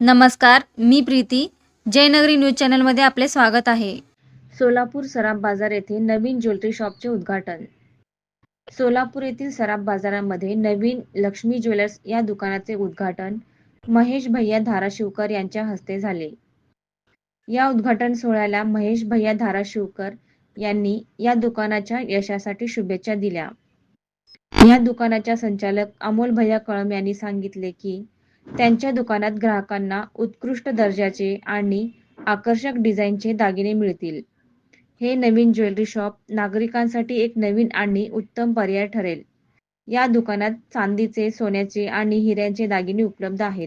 नमस्कार मी प्रीती. जयनगरी न्यूज चॅनलमध्ये आपले स्वागत आहे. सोलापूर सराफ बाजार येथे नवीन ज्वेलरी शॉपचे उद्घाटन. सोलापूर येथील सराफ बाजारामध्ये नवीन लक्ष्मी ज्वेलर्स या दुकानाचे उद्घाटन महेश भैया धाराशिवकर यांच्या हस्ते झाले. या उद्घाटन सोहळ्याला महेश भैया धाराशिवकर यांनी या दुकानाच्या यशासाठी शुभेच्छा दिल्या. या दुकानाच्या संचालक अमोल भैया कळम यांनी सांगितले की त्यांच्या दुकानात ग्राहकांना उत्कृष्ट दर्जाचे आणि आकर्षक डिझाईनचे दागिने मिळतील. हे नवीन ज्वेलरी शॉप नागरिकांसाठी एक नवीन आणि उत्तम पर्याय ठरेल. या दुकानात चांदीचे सोन्याचे आणि हिऱ्यांचे दागिने उपलब्ध आहेत.